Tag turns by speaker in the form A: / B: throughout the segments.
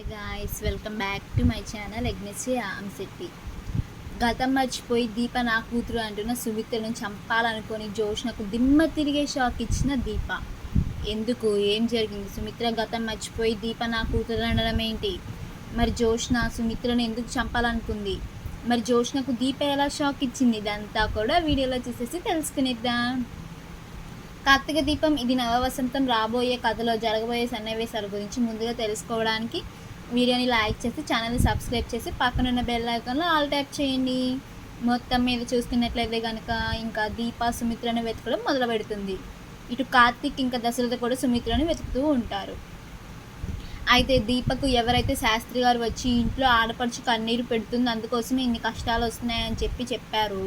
A: Hi guys welcome back to my channel ఎగ్నెస్సీ ఆమ్శెట్టి గతం మర్చిపోయి దీప నా కూతురు అంటున్న సుమిత్రను చంపాలనుకొని జోష్నకు దిమ్మ తిరిగే షాక్ ఇచ్చిన దీప. ఎందుకు? ఏం జరిగింది? సుమిత్ర గతం మర్చిపోయి దీప నా కూతురు అనడం ఏంటి? మరి జోష్న సుమిత్రను ఎందుకు చంపాలనుకుంది? మరి జోష్నకు దీప ఎలా షాక్ ఇచ్చింది? ఇదంతా కూడా వీడియోలో చూసేసి తెలుసుకునేద్దాం. కార్తీక దీపం ఇది నవవసంతం రాబోయే కథలో జరగబోయే సన్నివేశాల గురించి ముందుగా తెలుసుకోవడానికి వీడియోని లైక్ చేసి ఛానల్ని సబ్స్క్రైబ్ చేసి పక్కనున్న బెల్ ఐకాన్లో ఆల్ ట్యాప్ చేయండి. మొత్తం మీద చూసుకున్నట్లయితే కనుక ఇంకా దీప సుమిత్రను వెతకడం మొదలు పెడుతుంది. ఇటు కార్తీక్ ఇంకా దశరథ కూడా సుమిత్రను వెతుకుతూ ఉంటారు. అయితే దీపకు ఎవరైతే శాస్త్రి గారు వచ్చి ఇంట్లో ఆడపడుచు కన్నీరు పెడుతుంది అందుకోసమే ఇన్ని కష్టాలు వస్తున్నాయని చెప్పి చెప్పారు.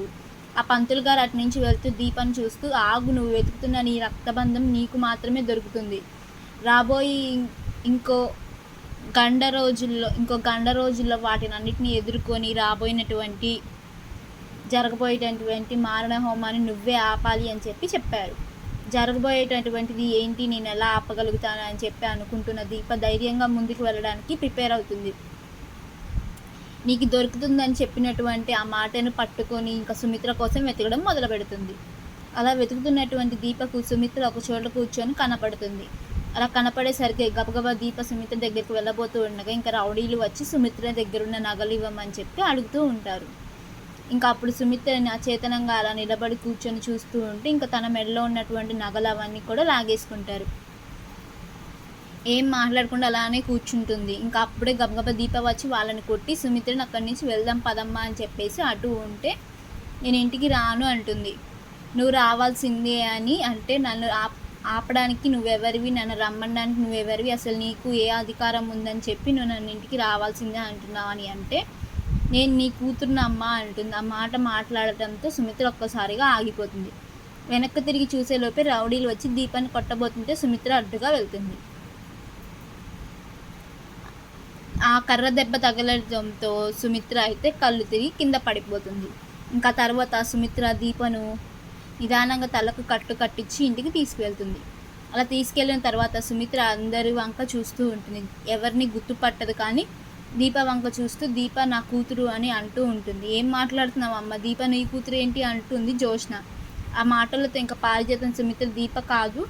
A: ఆ పంతులు గారు అటు నుంచి వెళ్తూ దీపాన్ని చూస్తూ ఆగు నువ్వు వెతుకుతున్న నీ రక్తబంధం నీకు మాత్రమే దొరుకుతుంది. రాబోయే ఇంకో గండ రోజుల్లో ఇంకో గండ రోజుల్లో వాటిని అన్నిటిని ఎదుర్కొని రాబోయినటువంటి జరగబోయేటటువంటి మారణ హోమాన్ని నువ్వే ఆపాలి అని చెప్పి చెప్పారు. జరగబోయేటటువంటిది ఏంటి నేను ఎలా ఆపగలుగుతాను అని చెప్పి అనుకుంటున్న దీప ధైర్యంగా ముందుకు వెళ్ళడానికి ప్రిపేర్ అవుతుంది. నీకు దొరుకుతుందని చెప్పినటువంటి ఆ మాటను పట్టుకొని ఇంకా సుమిత్ర కోసం వెతకడం మొదలు పెడుతుంది అలా వెతుకుతున్నటువంటి దీపకు సుమిత్ర ఒక చోట కూర్చొని కనపడుతుంది. అలా కనపడేసరికి గబగబా దీప సుమిత్ర దగ్గరికి వెళ్ళబోతూ ఉండగా ఇంకా రౌడీలు వచ్చి సుమిత్ర దగ్గరున్న నగలు ఇవ్వమని చెప్పి అడుగుతూ ఉంటారు. ఇంకా అప్పుడు సుమిత్రని అచేతనంగా అలా నిలబడి కూర్చొని చూస్తూ ఉంటే ఇంకా తన మెడలో ఉన్నటువంటి నగలు అవన్నీ కూడా లాగేసుకుంటారు. ఏం మాట్లాడకుండా అలానే కూర్చుంటుంది. ఇంకా అప్పుడే గబగబ దీప వచ్చి వాళ్ళని కొట్టి సుమిత్రని అక్కడి నుంచి వెళ్దాం పదమ్మా అని చెప్పేసి అటు ఉంటే నేను ఇంటికి రాను అంటుంది. నువ్వు రావాల్సిందే అని అంటే నన్ను ఆప్ ఆపడానికి నువ్వెవరివి నన్ను రమ్మడానికి నువ్వెవరివి అసలు నీకు ఏ అధికారం ఉందని చెప్పి నువ్వు నన్ను ఇంటికి రావాల్సిందే అంటున్నావు అని అంటే నేను నీ కూతురున్న అమ్మ అంటుంది. ఆ మాట మాట్లాడటంతో సుమిత్ర ఒక్కసారిగా ఆగిపోతుంది. వెనక్కి తిరిగి చూసేలోపే రౌడీలు వచ్చి దీపాన్ని కొట్టబోతుంటే సుమిత్ర అడ్డుగా వెళ్తుంది. ఆ కర్ర దెబ్బ తగలడంతో సుమిత్ర అయితే కళ్ళు తిరిగి కింద పడిపోతుంది. ఇంకా తర్వాత సుమిత్ర దీపను నిదానంగా తలకు కట్టు కట్టించి ఇంటికి తీసుకువెళ్తుంది. అలా తీసుకెళ్ళిన తర్వాత సుమిత్ర అందరి వంక చూస్తూ ఉంటుంది. ఎవరిని గుర్తుపట్టదు కానీ దీప వంక చూస్తూ దీప నా కూతురు అని అంటూ ఉంటుంది. ఏం మాట్లాడుతున్నావు అమ్మ? దీప నీ కూతురు ఏంటి? అంటుంది జోష్న. ఆ మాటలతో ఇంకా పారిజాతం సుమిత్ర దీప కాదు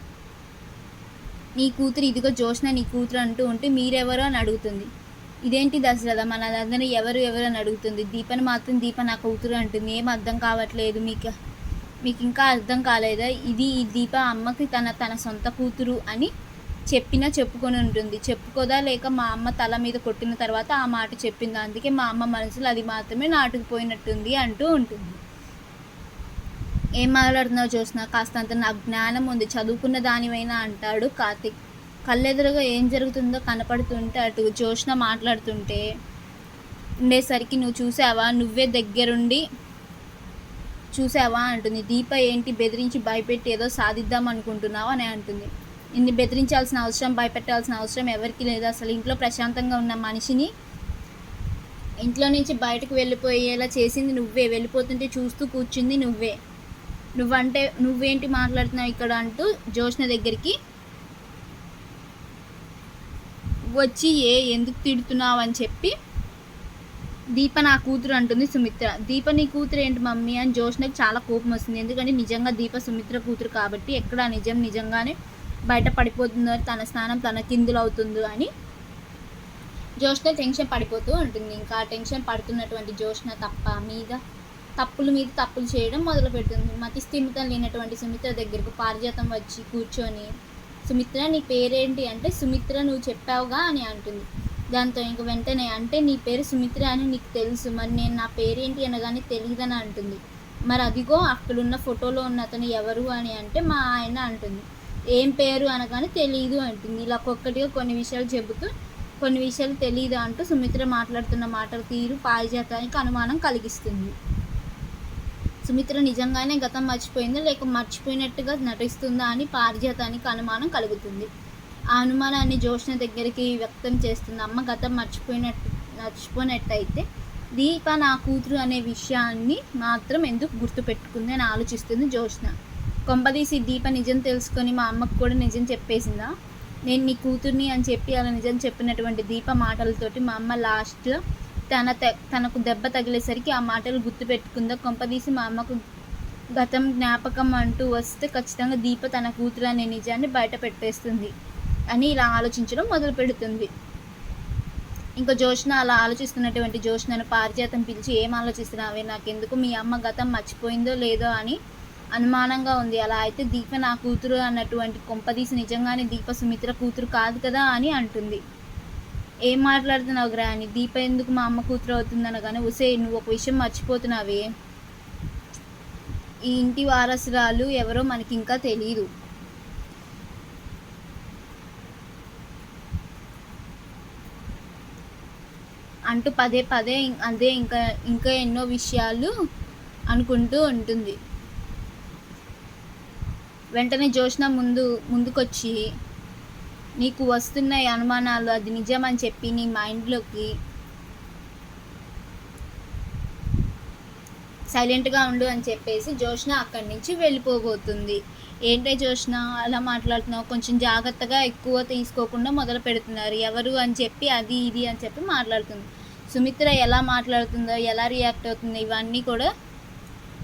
A: నీ కూతురు ఇదిగో జోష్న నీ కూతురు అంటూ ఉంటే మీరెవరో అని అడుగుతుంది. ఇదేంటి దశరథ? మన అందరినీ ఎవరు ఎవరు అని అడుగుతుంది. దీపని మాత్రం దీప నా కూతురు అంటుంది. ఏం అర్థం కావట్లేదు మీకు? మీకు ఇంకా అర్థం కాలేదా? ఇది ఈ దీప అమ్మకి తన తన సొంత కూతురు అని చెప్పినా చెప్పుకొని ఉంటుంది. చెప్పుకోదా లేక మా అమ్మ తల మీద కొట్టిన తర్వాత ఆ మాట చెప్పింది? అందుకే మా అమ్మ మనసులో అది మాత్రమే నాటుకుపోయినట్టుంది అంటూ ఉంటుంది. ఏం మాట్లాడుతున్నావు చూసిన కాస్తంత నా జ్ఞానం ఉంది. చదువుకున్న దానివైనా అంటాడు కార్తిక్. కళ్ళెదురుగా ఏం జరుగుతుందో కనపడుతుంటే అటు జోష్న మాట్లాడుతుంటే ఉండేసరికి నువ్వు చూసావా? నువ్వే దగ్గరుండి చూసావా అంటుంది. దీప ఏంటి? బెదిరించి భయపెట్టి ఏదో సాధిద్దాం అనుకుంటున్నావా? అని అంటుంది. ఇన్ని బెదిరించాల్సిన అవసరం భయపెట్టాల్సిన అవసరం ఎవరికి లేదు. అసలు ఇంట్లో ప్రశాంతంగా ఉన్న మనిషిని ఇంట్లో నుంచి బయటకు వెళ్ళిపోయేలా చేసింది నువ్వే. వెళ్ళిపోతుంటే చూస్తూ కూర్చుంది నువ్వే. నువ్వంటే నువ్వేంటి మాట్లాడుతున్నావు ఇక్కడ అంటూ జోష్న దగ్గరికి వచ్చి ఏ ఎందుకు తిడుతున్నావు? అని చెప్పి దీప నా కూతురు అంటుంది సుమిత్ర. దీప నీ కూతురు ఏంటి మమ్మీ? అని జోష్నకు చాలా కోపం వస్తుంది. ఎందుకంటే నిజంగా దీప సుమిత్ర కూతురు కాబట్టి ఎక్కడ నిజం నిజంగానే బయట పడిపోతుందో తన స్నానం తన కిందులు అవుతుందో అని జోష్న టెన్షన్ పడిపోతూ ఉంటుంది. ఇంకా టెన్షన్ పడుతున్నటువంటి జోష్న తప్ప మీద తప్పుల మీద తప్పులు చేయడం మొదలు పెడుతుంది. మతి స్థిమితం లేనటువంటి సుమిత్ర దగ్గరకు పారిజాతం వచ్చి కూర్చొని సుమిత్ర నీ పేరేంటి? అంటే సుమిత్ర నువ్వు చెప్పావుగా అని అంటుంది. దాంతో ఇంక వెంటనే అంటే నీ పేరు సుమిత్ర అని నీకు తెలుసు మరి నేను నా పేరేంటి అనగానే తెలియదని అంటుంది. మరి అదిగో అక్కడున్న ఫోటోలో ఉన్న అతను ఎవరు అని అంటే మా ఆయన అంటుంది. ఏం పేరు అనగానే తెలియదు అంటుంది. ఇలా ఒక్కొక్కటిగా కొన్ని విషయాలు చెబుతూ కొన్ని విషయాలు తెలియదు అంటూ సుమిత్ర మాట్లాడుతున్న మాటల తీరు పారిజాతానికి అనుమానం కలిగిస్తుంది. సుమిత్ర నిజంగానే గతం మర్చిపోయిందా లేక మర్చిపోయినట్టుగా నటిస్తుందా అని పారిజాతానికి అనుమానం కలుగుతుంది. ఆ అనుమానాన్ని జోష్న దగ్గరికి వ్యక్తం చేస్తుంది. అమ్మ గతం మర్చిపోయినట్టు మర్చిపోయినట్టయితే దీప నా కూతురు అనే విషయాన్ని మాత్రం ఎందుకు గుర్తుపెట్టుకుంది అని ఆలోచిస్తుంది జోష్న. కొంపదీసి దీప నిజం తెలుసుకొని మా అమ్మకు కూడా నిజం చెప్పేసిందా? నేను నీ కూతుర్ని అని చెప్పి అలా నిజం చెప్పినటువంటి దీప మాటలతోటి మా అమ్మ లాస్ట్లో తన తనకు దెబ్బ తగిలేసరికి ఆ మాటలు గుర్తుపెట్టుకుందా? కొంపదీసి మా అమ్మకు గతం జ్ఞాపకం అంటూ వస్తే ఖచ్చితంగా దీప తన కూతురు అనే నిజాన్ని బయట పెట్టేస్తుంది. అని ఇలా ఆలోచించడం మొదలు పెడుతుంది. ఇంకా జోష్న అలా ఆలోచిస్తున్నటువంటి జోష్నను పారిజాతం పిలిచి ఏం ఆలోచిస్తున్నావే? నాకెందుకు? మీ అమ్మ గతం మర్చిపోయిందో లేదో అని అనుమానంగా ఉంది. అలా అయితే దీప నా కూతురు అన్నటువంటి కొంపదీసి నిజంగానే దీప సుమిత్ర కూతురు కాదు కదా అని అంటుంది. ఏం మాట్లాడుతున్నావు గ్రాని? దీప ఎందుకు మా అమ్మ కూతురు అవుతుంది అనగానే ఉసే నువ్వు ఒక విషయం మర్చిపోతున్నావే. ఈ ఇంటి వారసురాలు ఎవరో మనకి ఇంకా తెలియదు అంటూ పదే పదే అదే ఇంకా ఇంకా ఎన్నో విషయాలు అనుకుంటూ ఉంటుంది. వెంటనే జోష్న ముందు ముందుకొచ్చి నీకు వస్తున్న ఈ అనుమానాలు అది నిజమని చెప్పి నీ మైండ్లోకి సైలెంట్గా ఉండు అని చెప్పేసి జోష్న అక్కడి నుంచి వెళ్ళిపోబోతుంది. ఏంటే జోష్న అలా మాట్లాడుతున్నావు? కొంచెం జాగ్రత్తగా ఎక్కువ తీసుకోకుండా మొదలు పెడుతున్నారు. ఎవరు? అని చెప్పి అది ఇది అని చెప్పి మాట్లాడుతుంది. సుమిత్ర ఎలా మాట్లాడుతుందో ఎలా రియాక్ట్ అవుతుందో ఇవన్నీ కూడా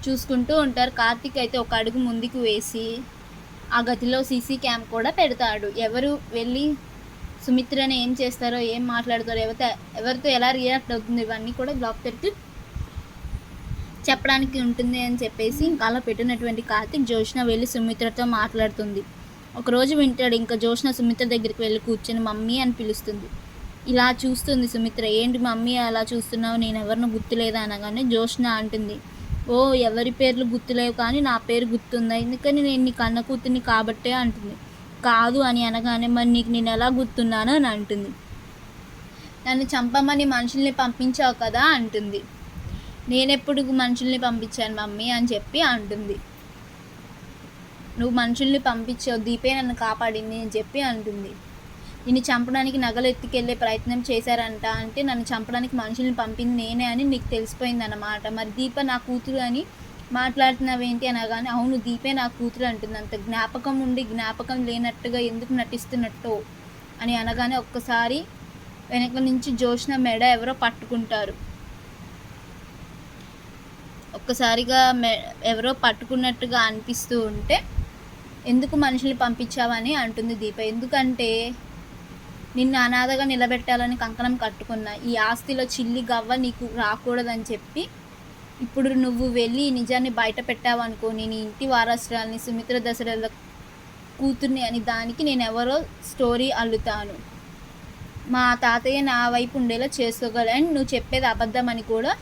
A: చూసుకుంటూ ఉంటారు. కార్తిక్ అయితే ఒక అడుగు ముందుకు వేసి ఆ గదిలో సీసీ క్యామ్ కూడా పెడతాడు. ఎవరు వెళ్ళి సుమిత్రని ఏం చేస్తారో ఏం మాట్లాడతారో ఎవరితో ఎవరితో ఎలా రియాక్ట్ అవుతుందో ఇవన్నీ కూడా బ్లాక్ పెట్టి చెప్పడానికి ఉంటుంది అని చెప్పేసి ఇంకా అలా పెట్టినటువంటి కార్తిక్ జోష్న వెళ్ళి సుమిత్రతో మాట్లాడుతుంది. ఒకరోజు వింటాడు ఇంకా జోష్న సుమిత్ర దగ్గరికి వెళ్ళి కూర్చొని మమ్మీ అని పిలుస్తుంది. ఇలా చూస్తుంది సుమిత్ర ఏంటి మమ్మీ అలా చూస్తున్నావు? నేను ఎవరిని గుర్తులేదా? అనగానే జోష్న అంటుంది ఓ ఎవరి పేర్లు గుర్తులేవు కానీ నా పేరు గుర్తుందా? ఎందుకని నేను నీ కన్న కూతుర్ని కాబట్టే అంటుంది కాదు అని అనగానే మరి నీకు నేను ఎలా గుర్తున్నాను? అని అంటుంది నన్ను చంపమని మనుషుల్ని పంపించావు కదా? అంటుంది నేనెప్పుడు మనుషుల్ని పంపించాను మమ్మీ? అని చెప్పి అంటుంది నువ్వు మనుషుల్ని పంపించావు దీపే నన్ను కాపాడింది అని చెప్పి అంటుంది నిన్ను చంపడానికి నగలు ఎత్తుకెళ్ళే ప్రయత్నం చేశారంట అంటే నన్ను చంపడానికి మనుషుల్ని పంపింది నేనే అని నీకు తెలిసిపోయింది అన్నమాట మరి దీప నా కూతురు అని మాట్లాడుతున్నావేంటి అనగానే అవును దీపే నా కూతురు అంటుంది. అంత జ్ఞాపకం ఉండి జ్ఞాపకం లేనట్టుగా ఎందుకు నటిస్తున్నట్టు అని అనగానే ఒక్కసారి వెనక నుంచి జోష్న మెడ ఎవరో పట్టుకుంటారు. ఒక్కసారిగా మె ఎవరో పట్టుకున్నట్టుగా అనిపిస్తూ ఉంటే ఎందుకు మనుషుల్ని పంపించావని అంటుంది దీప. ఎందుకంటే నిన్ను అనాథగా నిలబెట్టాలని కంకణం కట్టుకున్న ఈ ఆస్తిలో చిల్లి గవ్వ నీకు రాకూడదని చెప్పి ఇప్పుడు నువ్వు వెళ్ళి ఈ నిజాన్ని బయట పెట్టావనుకో నేను ఇంటి వారసురాల్ని సుమిత్ర దశరథ కూతుర్ని అని దానికి నేను ఎవరో స్టోరీ అల్లుతాను. మా తాతయ్య నా వైపు ఉండేలా చేసుకోగలను అండ్ నువ్వు చెప్పేది అబద్ధం అని కూడా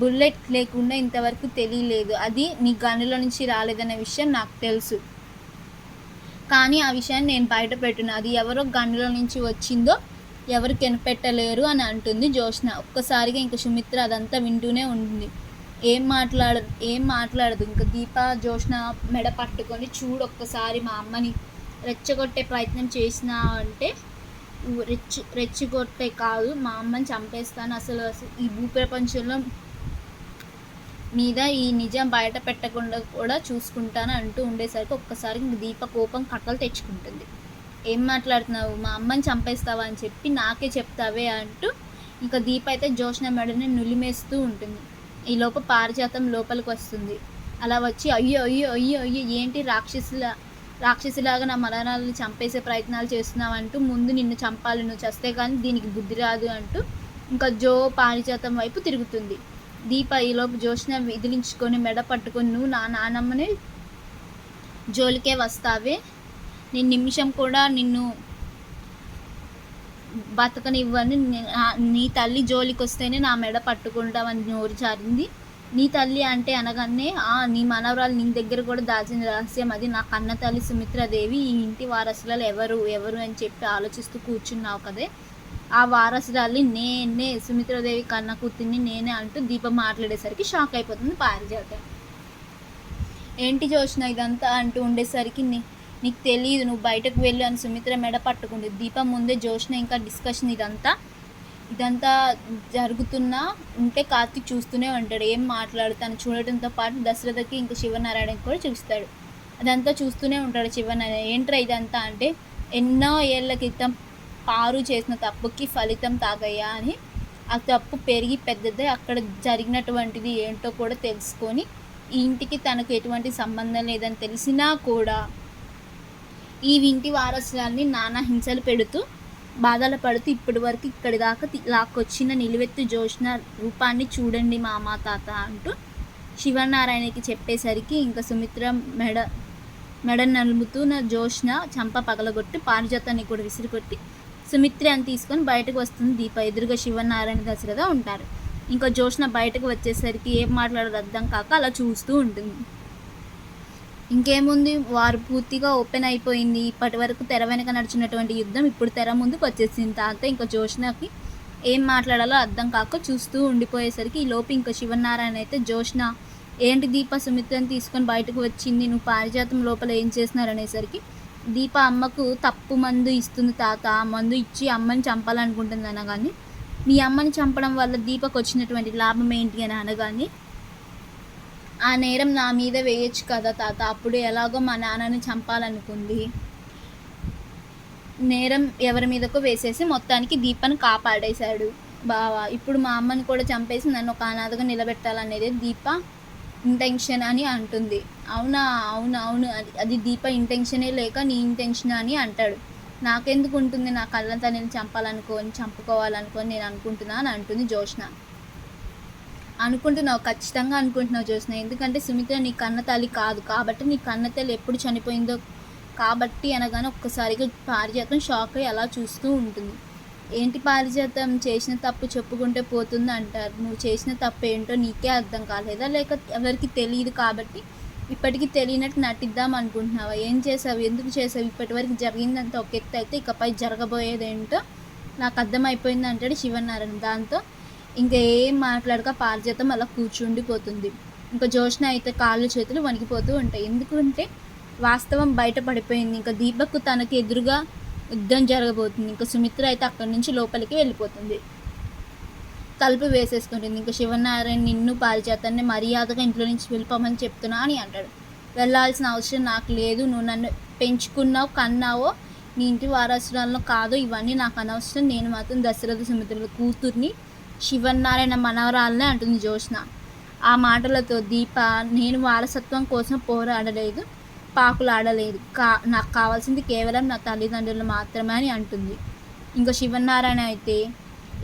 A: బుల్లెట్ లేకుండా ఇంతవరకు తెలియలేదు. అది నీ గన్నులో నుంచి రాలేదనే విషయం నాకు తెలుసు. కానీ ఆ విషయాన్ని నేను బయట పెట్టిన. అది ఎవరో గండలో నుంచి వచ్చిందో ఎవరు కనిపెట్టలేరు అని అంటుంది జోష్న ఒక్కసారిగా ఇంకా సుమిత్ర అదంతా వింటూనే ఉంటుంది. ఏం మాట్లాడ ఏం మాట్లాడదు. ఇంకా దీప జోష్న మెడ పట్టుకొని చూడు ఒక్కసారి మా అమ్మని. రెచ్చగొట్టే ప్రయత్నం చేసినా అంటే రెచ్చు రెచ్చి కాదు. మా అమ్మని చంపేస్తాను. అసలు అసలు ఈ భూప్రపంచంలో మీద ఈ నిజం బయట పెట్టకుండా కూడా చూసుకుంటాను అంటూ ఉండేసరికి ఒక్కసారి దీప కోపం కట్టలు తెచ్చుకుంటుంది. ఏం మాట్లాడుతున్నావు? మా అమ్మని చంపేస్తావా? అని చెప్పి నాకే చెప్తావే అంటూ ఇంకా దీప అయితే జోష్న మెడని నులిమేస్తూ ఉంటుంది. ఈ లోప పారిజాతం లోపలికి వస్తుంది. అలా వచ్చి అయ్యో అయ్యో అయ్యో అయ్యో ఏంటి రాక్షసుల రాక్షసులాగా నా మరణాలను చంపేసే ప్రయత్నాలు చేస్తున్నావు? అంటూ ముందు నిన్ను చంపాలి నువ్వు చస్తే కానీ దీనికి బుద్ధి రాదు అంటూ ఇంకా జో పారిజాతం వైపు తిరుగుతుంది. దీప ఈలోపు జోష్న విదిలించుకొని మెడ పట్టుకొని నువ్వు నా నానమ్మని జోలికే వస్తావే. నేను నిమిషం కూడా నిన్ను బతకనివ్వని. నే- నీ తల్లి జోలికి వస్తేనే నా మెడ పట్టుకుంటామని నోరు జారింది. నీ తల్లి అంటే అనగానే ఆ నీ మనవరాలు నీ దగ్గర కూడా దాచిన రహస్యం అది. నా కన్న తల్లి సుమిత్రాదేవి ఈ ఇంటి వారసులలో ఎవరు ఎవరు అని చెప్పి ఆలోచిస్తూ కూర్చున్నావు కదే. ఆ వారసురాల్ని నేనే సుమిత్రదేవి కన్న కూతుర్ని నేనే అంటూ దీపం మాట్లాడేసరికి షాక్ అయిపోతుంది పారిజాత. ఏంటి చూసిన ఇదంతా అంటూ ఉండేసరికి నీ నీకు తెలియదు నువ్వు బయటకు వెళ్ళు అని సుమిత్ర మెడ పట్టుకుంది. దీపం ముందే జోష్న ఇంకా డిస్కషన్ ఇదంతా ఇదంతా జరుగుతున్నా ఉంటే కార్తీక్ చూస్తూనే ఉంటాడు. ఏం మాట్లాడు తను చూడటంతో పాటు దశరథకి ఇంకా శివనారాయణకి కూడా చూస్తాడు అదంతా చూస్తూనే ఉంటాడు శివనారాయణ. ఏంట్రా ఇదంతా అంటే ఎన్నో ఏళ్ళ క్రితం పారు చేసిన తప్పుకి ఫలితం తాగయ్యా అని ఆ తప్పు పెరిగి పెద్దదే అక్కడ జరిగినటువంటిది ఏంటో కూడా తెలుసుకొని ఈ ఇంటికి తనకు ఎటువంటి సంబంధం లేదని తెలిసినా కూడా ఈ ఇంటి వారసురాల్ని నానా హింసలు పెడుతూ బాధలు పడుతూ ఇప్పటి వరకు ఇక్కడి దాకా లాక్కొచ్చిన నిలువెత్తు జోష్న రూపాన్ని చూడండి మామ తాత అంటూ శివనారాయణకి చెప్పేసరికి ఇంకా సుమిత్ర మెడ మెడ నలుముతూ నా జోష్న చంప పగలగొట్టి పారిజాతాన్ని కూడా విసిరికొట్టి సుమిత్ర అని తీసుకొని బయటకు వస్తుంది దీప. ఎదురుగా శివనారాయణ దశరథ ఉంటారు. ఇంకా జోష్న బయటకు వచ్చేసరికి ఏం మాట్లాడదు అర్థం కాక అలా చూస్తూ ఉంటుంది. ఇంకేముంది? వారు పూర్తిగా ఓపెన్ అయిపోయింది. ఇప్పటి వరకు తెర వెనక నడిచినటువంటి యుద్ధం ఇప్పుడు తెర ముందుకు వచ్చేసింది. తాత ఇంకా జోష్నకి ఏం మాట్లాడాలో అర్థం కాక చూస్తూ ఉండిపోయేసరికి ఈ లోపు ఇంకా శివనారాయణ అయితే జోష్న ఏంటి దీప సుమిత్రని తీసుకొని బయటకు వచ్చింది? నువ్వు పారిజాతం లోపల ఏం చేస్తున్నారు? అనేసరికి దీప అమ్మకు తప్పు మందు ఇస్తుంది తాత. ఆ మందు ఇచ్చి అమ్మని చంపాలనుకుంటుంది అనగాని మీ అమ్మని చంపడం వల్ల దీపకు వచ్చినటువంటి లాభం ఏంటి అని అనగానే ఆ నేరం నా మీద వేయచ్చు కదా తాత. అప్పుడు ఎలాగో మా నాన్నని చంపాలనుకుంది. నేరం ఎవరి మీదకో వేసేసి మొత్తానికి దీపను కాపాడేశాడు. బావా ఇప్పుడు మా అమ్మని కూడా చంపేసి నన్ను ఒక అనాథగా నిలబెట్టాలనేది దీప ఇంటెన్షన్ అని అంటుంది. అవునా అవును అవును. అది అది దీప ఇంటెన్షనే లేక నీ ఇంటెన్షన్ అని అంటాడు. నాకెందుకు ఉంటుంది నా కళ్ళ తనని చంపాలనుకోని చంపుకోవాలనుకొని నేను అనుకుంటున్నా అని అంటుంది జోష్న అనుకుంటున్నావు ఖచ్చితంగా అనుకుంటున్నావు జోష్న ఎందుకంటే సుమిత్ర నీ కన్న తల్లి కాదు. కాబట్టి నీ కన్న తల్లి ఎప్పుడు చనిపోయిందో కాబట్టి అనగానే ఒక్కసారిగా పారిజాతం షాక్ అయ్యి అలా చూస్తూ ఉంటుంది. ఏంటి పారిజాతం? చేసిన తప్పు చెప్పుకుంటే పోతుంది అంటారు నువ్వు చేసిన తప్పు ఏంటో నీకే అర్థం కాలేదా? లేక ఎవరికి తెలియదు కాబట్టి ఇప్పటికీ తెలియనట్టు నటిద్దాం అనుకుంటున్నావా? ఏం చేసావు? ఎందుకు చేసావు? ఇప్పటివరకు జరిగిందంతా ఒక ఎత్తు అయితే ఇకపై జరగబోయేదేంటో నాకు అర్థమైపోయింది అంటాడు శివనారాయణ. దాంతో ఇంకా ఏం మాట్లాడక పారిజాతం అలా కూర్చుండిపోతుంది. ఇంకా జోష్న అయితే కాళ్ళు చేతులు వణికిపోతూ ఉంటాయి. ఎందుకంటే వాస్తవం బయట పడిపోయింది ఇంకా దీపక్ తనకి ఎదురుగా యుద్ధం జరగబోతుంది. ఇంకా సుమిత్ర అయితే అక్కడి నుంచి లోపలికి వెళ్ళిపోతుంది. తలుపు వేసేసుకుంటుంది. ఇంకా శివనారాయణ నిన్ను పారిజాతాన్ని మర్యాదగా ఇంట్లో నుంచి వెళ్ళిపోమని చెప్తున్నా అని అంటాడు. వెళ్ళాల్సిన అవసరం నాకు లేదు. నువ్వు నన్ను పెంచుకున్నావు కన్నావో నీ ఇంటి వారసురాలను కాదు ఇవన్నీ నాకు అనవసరం. నేను మాత్రం దశరథ సుమిత్రుల కూతుర్ని శివనారాయణ మనవరాలనే అంటుంది జోష్న ఆ మాటలతో దీప నేను వారసత్వం కోసం పోరాడలేదు. పాకులాడలేదు. కా నాకు కావాల్సింది కేవలం నా తల్లిదండ్రులు మాత్రమే అని అంటుంది. ఇంకా శివనారాయణ అయితే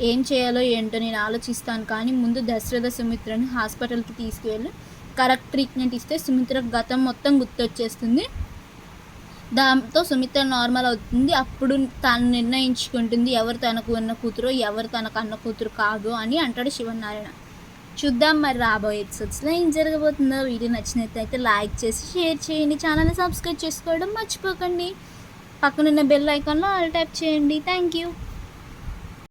A: ఏం చేయాలో ఏంటో నేను ఆలోచిస్తాను కానీ ముందు దశరథ సుమిత్రని హాస్పిటల్కి తీసుకువెళ్ళి కరెక్ట్ ట్రీట్మెంట్ ఇస్తే సుమిత్ర గతం మొత్తం గుర్తొచ్చేస్తుంది. దాంతో సుమిత్ర నార్మల్ అవుతుంది. అప్పుడు తను నిర్ణయించుకుంటుంది ఎవరు తనకు ఉన్న కూతురు ఎవరు తనకు అన్న కూతురు కాదు అని అంటాడు శివనారాయణ చూద్దాం. మరి రాబోయే ఎపిసోడ్స్లో ఏం జరగబోతుందో వీడియో నచ్చినట్లయితే లైక్ చేసి షేర్ చేయండి. ఛానల్ని సబ్స్క్రైబ్ చేసుకోవడం మర్చిపోకండి. పక్కనున్న బెల్ ఐకాన్లో ఆల్ ట్యాప్ చేయండి. Thank you